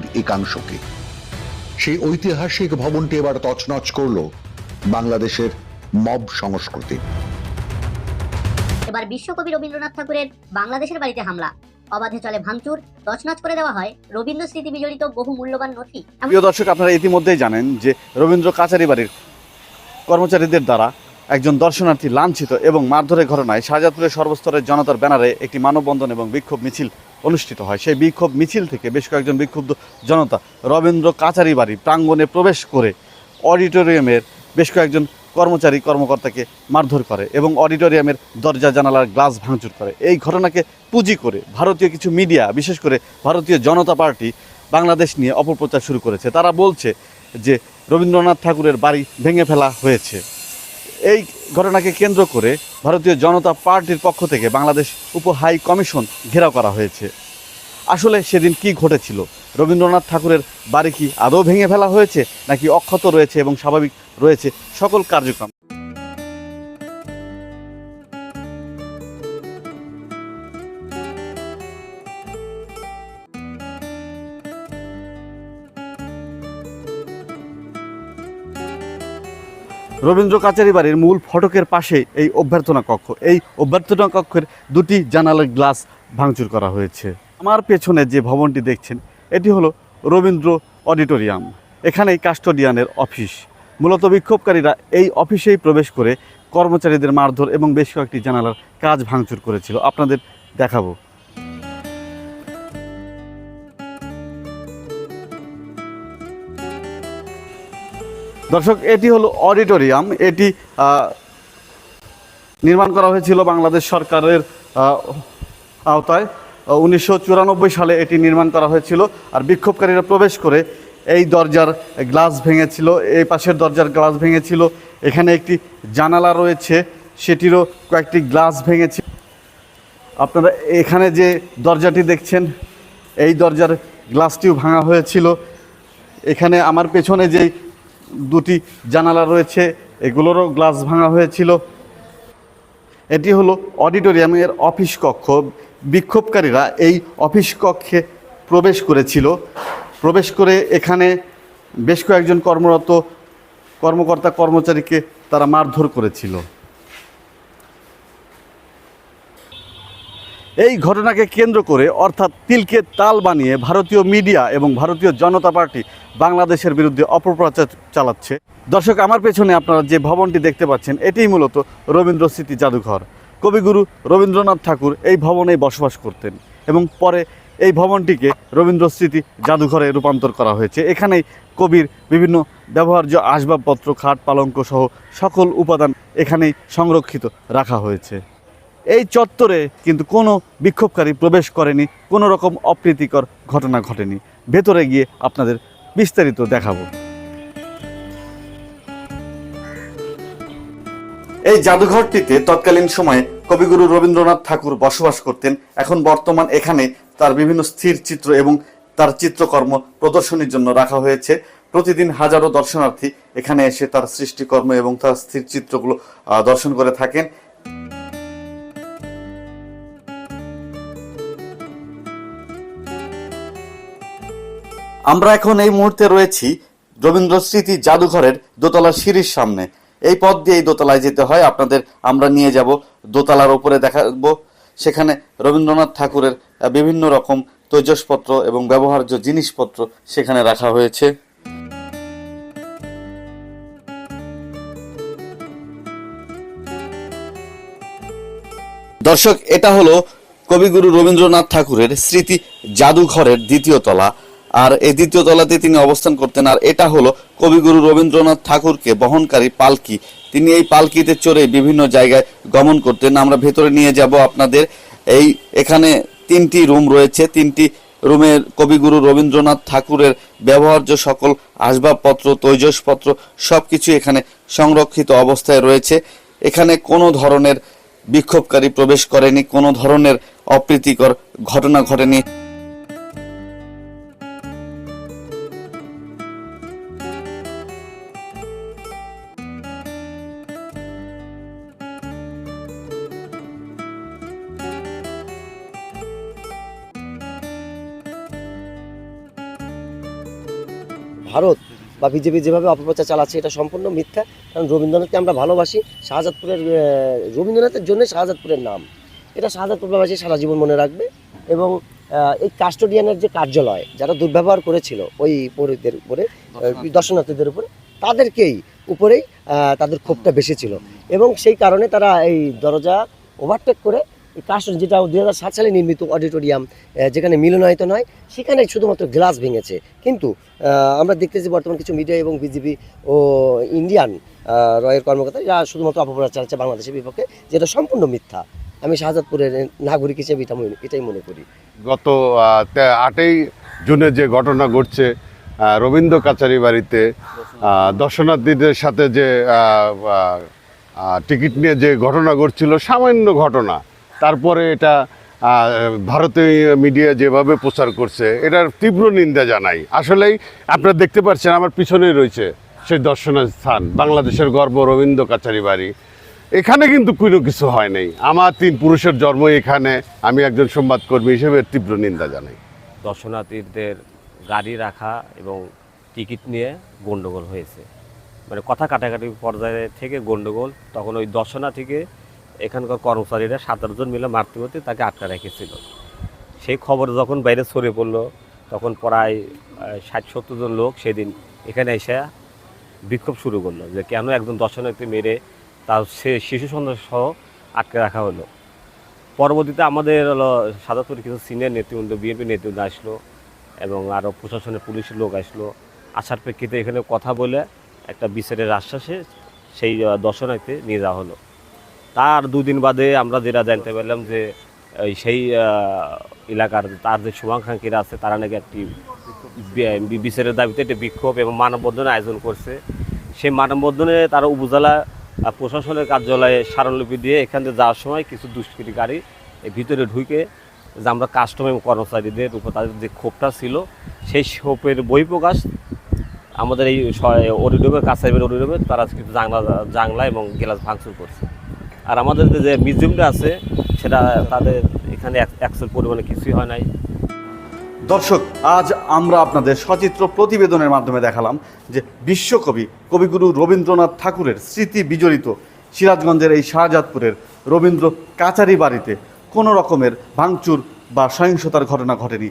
বাড়ির একাংশকে। সেই ঐতিহাসিক ভবনটি এবার তছনছ করল বাংলাদেশের মব সংস্কৃতি। এবার বিশ্বকবি রবীন্দ্রনাথ ঠাকুরের বাংলাদেশের বাড়িতে হামলা। অবাধে চলে ভাঙচুর তছনছ করে দেওয়া হয় রবীন্দ্র স্মৃতি বিজড়িত বহু মূল্যবান নথি। প্রিয় দর্শক আপনারা ইতিমধ্যেই জানেন যে রবীন্দ্র কাচারি বাড়ির কর্মচারীদের দ্বারা একজন দর্শনার্থী লাঞ্ছিত এবং মারধরের ঘটনায় শাহজাদপুরের সর্বস্তরের জনতার ব্যানারে একটি মানববন্ধন এবং বিক্ষোভ মিছিল অনুষ্ঠিত হয়। সেই বিক্ষোভ মিছিল থেকে বেশ কয়েকজন বিক্ষুব্ধ জনতা রবীন্দ্র কাচারি বাড়ি প্রাঙ্গণে প্রবেশ করে অডিটোরিয়ামের বেশ কয়েকজন কর্মচারী, কর্মকর্তাকে মারধর করে এবং অডিটোরিয়ামের দরজা, জানালার গ্লাস ভাঙচুর করে। এই ঘটনাকে পুঁজি করে ভারতীয় কিছু মিডিয়া, বিশেষ করে ভারতীয় জনতা পার্টি বাংলাদেশ নিয়ে অপপ্রচার শুরু করেছে। তারা বলছে যে রবীন্দ্রনাথ ঠাকুরের বাড়ি ভেঙে ফেলা হয়েছে। এই ঘটনাকে কেন্দ্র করে ভারতীয় জনতা পার্টির পক্ষ থেকে বাংলাদেশ উপ হাই কমিশন ঘেরাও করা হয়েছে। আসলে সেদিন কি ঘটেছিল? রবীন্দ্রনাথ ঠাকুরের বাড়ি কি আদৌ ভেঙে ফেলা হয়েছে নাকি অক্ষত রয়েছে এবং স্বাভাবিক রয়েছে সকল কার্যক্রম? রবীন্দ্র কাচারি বাড়ির মূল ফটকের পাশে এই অভ্যর্থনা কক্ষ। এই অভ্যর্থনা কক্ষের দুটি জানালার গ্লাস ভাঙচুর করা হয়েছে। আমার পেছনে যে ভবনটি দেখছেন, এটি হলো রবীন্দ্র অডিটোরিয়াম। এখানেই কাস্টোডিয়ানের অফিস। মূলত বিক্ষোভকারীরা এই অফিসেই প্রবেশ করে কর্মচারীদের মারধর এবং বেশ কয়েকটি জানালার কাজ ভাঙচুর করেছিল। আপনাদের দেখাবো। দর্শক, এটি হলো অডিটোরিয়াম। এটি নির্মাণ করা হয়েছিল বাংলাদেশ সরকারের আওতায়। উনিশশো চুরানব্বই সালে এটি নির্মাণ করা হয়েছিল আর বিক্ষোভকারীরা প্রবেশ করে এই দরজার গ্লাস ভেঙেছিল, এই পাশের দরজার গ্লাস ভেঙেছিল। এখানে একটি জানালা রয়েছে, সেটিরও কয়েকটি গ্লাস ভেঙেছে। আপনারা এখানে যে দরজাটি দেখছেন, এই দরজার গ্লাসটিও ভাঙা হয়েছিল। এখানে আমার পেছনে যেই দুটি জানালা রয়েছে, এগুলোরও গ্লাস ভাঙা হয়েছিল। এটি হলো অডিটোরিয়ামের অফিস কক্ষ। বিক্ষোভকারীরা এই অফিস কক্ষে প্রবেশ করেছিল। প্রবেশ করে এখানে বেশ কয়েকজন কর্মরত কর্মকর্তা কর্মচারীকে তারা মারধর করেছিল। এই ঘটনাকে কেন্দ্র করে, অর্থাৎ তিলকে তাল বানিয়ে ভারতীয় মিডিয়া এবং ভারতীয় জনতা পার্টি বাংলাদেশের বিরুদ্ধে অপপ্রচার চালাচ্ছে। দর্শক, আমার পেছনে আপনারা যে ভবনটি দেখতে পাচ্ছেন, এটিই মূলত রবীন্দ্র স্মৃতি জাদুঘর। কবিগুরু রবীন্দ্রনাথ ঠাকুর এই ভবনেই বসবাস করতেন এবং পরে এই ভবনটিকে রবীন্দ্র স্মৃতি জাদুঘরে রূপান্তর করা হয়েছে। এখানেই কবির বিভিন্ন ব্যবহার্য আসবাবপত্র, খাট, পালঙ্ক সহ সকল উপাদান এখানেই সংরক্ষিত রাখা হয়েছে। এই চত্বরে কিন্তু কোনো বিক্ষোভকারী প্রবেশ করেনি, কোনো রকম অপ্রীতিকর ঘটনা ঘটেনি। ভেতরে গিয়ে আপনাদের বিস্তারিত দেখাবো। এই জাদুঘরটিতে তৎকালীন সময়ে কবিগুরু রবীন্দ্রনাথ ঠাকুর বসবাস করতেন। এখন বর্তমান এখানে তার বিভিন্ন স্থির চিত্র এবং তার চিত্রকর্ম প্রদর্শনীর জন্য রাখা হয়েছে। প্রতিদিন হাজারো দর্শনার্থী এখানে এসে তার সৃষ্টিকর্ম এবং তার স্থির চিত্রগুলো দর্শন করে থাকেন। আমরা এখন এই মুহূর্তে রয়েছি রবীন্দ্র স্মৃতি জাদুঘরের দোতলা সিঁড়ির সামনে। এই পথ দিয়ে এই দোতলায় যেতে হয়। আপনাদের আমরা নিয়ে যাব দোতলার উপরে দেখাবো। সেখানে রবীন্দ্রনাথ ঠাকুরের বিভিন্ন রকম তৈজসপত্র এবং ব্যবহার্য জিনিসপত্র সেখানে রাখা হয়েছে। দর্শক, এটা হলো কবিগুরু রবীন্দ্রনাথ ঠাকুরের স্মৃতি জাদুঘরের দ্বিতীয় তলা। আর এই দ্বিতীয় তলাতে তিনি অবস্থান করতেন। আর এটা হলো কবিগুরু রবীন্দ্রনাথ ঠাকুরকে বহনকারী পালকি। তিনি এই পালকিতে চড়ে বিভিন্ন জায়গায় গমন করতেন। আমরা ভেতরে নিয়ে যাব আপনাদের। এই এখানে তিনটি রুম রয়েছে। তিনটি রুমের কবিগুরু রবীন্দ্রনাথ ঠাকুরের ব্যবহার্য সকল আসবাবপত্র, তৈজসপত্র সবকিছু এখানে সংরক্ষিত অবস্থায় রয়েছে। এখানে কোনো ধরনের বিক্ষোভকারী প্রবেশ করেনি, কোনো ধরনের অপ্রীতিকর ঘটনা ঘটেনি। ভারত বা বিজেপি যেভাবে অপপ্রচার চালাচ্ছে এটা সম্পূর্ণ মিথ্যা। কারণ রবীন্দ্রনাথকে আমরা ভালোবাসি শাহজাদপুরের রবীন্দ্রনাথের জন্য শাহজাদপুরের নাম। এটা শাহজাদপুরবাসী সারা জীবন মনে রাখবে এবং এই কাস্টোডিয়ানের যে কার্যালয় যারা দুর্ব্যবহার করেছিল ওই পরিদের উপরে দর্শনার্থীদের উপরে তাদেরকেই উপরেই তাদের ক্ষোভটা বেশি ছিল। এবং সেই কারণে তারা এই দরজা ওভারটেক করে এই কাস্ট যেটা দু হাজার সাত সালে নির্মিত অডিটোরিয়াম যেখানে মিলনায়তন হয় সেখানে শুধুমাত্র গ্লাস ভেঙেছে। কিন্তু আমরা দেখতেছি বর্তমান কিছু মিডিয়া এবং বিজেপি ও ইন্ডিয়ান রয়ের কর্মকর্তা যারা শুধুমাত্র অপপ্রচার চালাচ্ছে বাংলাদেশের বিপক্ষে, যেটা সম্পূর্ণ মিথ্যা। আমি শাহজাদপুরের নাগরিক হিসেবে এটা এটাই মনে করি। গত আটই জুনে যে ঘটনা ঘটছে রবীন্দ্র কাচারি বাড়িতে দর্শনার্থীদের সাথে যে টিকিট নিয়ে যে ঘটনা ঘটছিল, সামান্য ঘটনা। তারপরে এটা ভারতীয় মিডিয়া যেভাবে প্রচার করছে, এটার তীব্র নিন্দা জানাই। আসলেই আপনারা দেখতে পাচ্ছেন, আমার পিছনেই রয়েছে সেই দর্শনের স্থান, বাংলাদেশের গর্ব রবীন্দ্র কাচারি বাড়ি। এখানে কিন্তু কোনো কিছু হয় নাই। আমার তিন পুরুষের জন্ম এখানে, আমি একজন সংবাদকর্মী হিসেবে তীব্র নিন্দা জানাই। দর্শনার্থীদের গাড়ি রাখা এবং টিকিট নিয়ে গন্ডগোল হয়েছে। মানে কথা কাটাকাটি পর্যায়ে থেকে গন্ডগোল, তখন ওই দর্শনার্থীকে এখানকার কর্মচারীরা সাত আটজন মিলে মারতে মারতে তাকে আটকা রেখেছিল। সেই খবর যখন বাইরে ছড়িয়ে পড়ল, তখন প্রায় ষাট সত্তর জন লোক সেদিন এখানে এসে বিক্ষোভ শুরু করল যে কেন একজন দর্শনার্থী মেরে তার সে শিশু সন্তান সহ আটকে রাখা হলো। পরবর্তীতে আমাদের হলো সাদাপুরের কিছু সিনিয়র নেতৃবৃন্দ, বিএনপি নেতৃবৃন্দ আসলো এবং আরও প্রশাসনের পুলিশের লোক আসলো। আসার প্রেক্ষিতে এখানে কথা বলে একটা বিচারের আশ্বাসে সেই দর্শনার্থী নিয়ে যাওয়া হলো। তার দুদিন বাদে আমরা যেটা জানতে পারলাম যে সেই এলাকার তার যে শুভাকাঙ্ক্ষীরা আছে, তারা নাকি একটি বিচারের দাবিতে একটি বিক্ষোভ এবং মানববন্ধনের আয়োজন করছে। সেই মানববন্ধনে তারা উপজেলা প্রশাসনের কার্যালয়ে স্মারকলিপি দিয়ে এখান থেকে যাওয়ার সময় কিছু দুষ্কৃতি গাড়ি এই ভিতরে ঢুকে যে আমরা কাস্টম এবং কর্মচারীদের উপর তাদের যে ক্ষোভটা ছিল, সেই ক্ষোভের বহিঃপ্রকাশ আমাদের এই অডিডোমের কাছে অডিডোমে তারা কিন্তু জাংলা জাংলা এবং গ্লাস ভাঙচুর করছে। আর আমাদের যে মিউজিয়ামটা আছে, সেটা তাদের এখানে অ্যাকচুয়াল পরিমাণে কিছুই হয় নাই। দর্শক, আজ আমরা আপনাদের সচিত্র প্রতিবেদনের মাধ্যমে দেখালাম যে বিশ্বকবি কবিগুরু রবীন্দ্রনাথ ঠাকুরের স্মৃতি বিজড়িত সিরাজগঞ্জের এই শাহজাদপুরের রবীন্দ্র কাচারি বাড়িতে কোনো রকমের ভাঙচুর বা সহিংসতার ঘটনা ঘটেনি।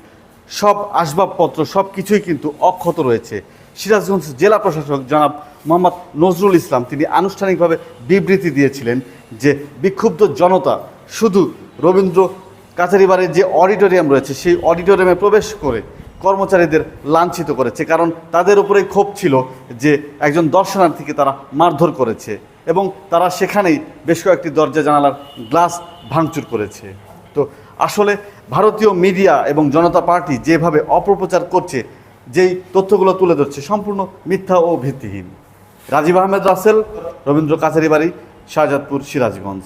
সব আসবাবপত্র সব কিছুই কিন্তু অক্ষত রয়েছে। সিরাজগঞ্জ জেলা প্রশাসক জনাব মোহাম্মদ নজরুল ইসলাম, তিনি আনুষ্ঠানিকভাবে বিবৃতি দিয়েছিলেন যে বিক্ষুব্ধ জনতা শুধু রবীন্দ্র কাছারিবাড়ির যে অডিটোরিয়াম রয়েছে, সেই অডিটোরিয়ামে প্রবেশ করে কর্মচারীদের লাঞ্ছিত করেছে। কারণ তাদের উপরেই ক্ষোভ ছিল যে একজন দর্শনার্থীকে তারা মারধর করেছে এবং তারা সেখানেই বেশ কয়েকটি দরজা জানালার গ্লাস ভাঙচুর করেছে। তো আসলে ভারতীয় মিডিয়া এবং জনতা পার্টি যেভাবে অপপ্রচার করছে যেই তথ্যগুলো তুলে ধরছে সম্পূর্ণ মিথ্যা ও ভিত্তিহীন। রাজীব আহমেদ রাসেল, রবীন্দ্র কাছারিবাড়ি, শাহজাদপুর, সিরাজগঞ্জ।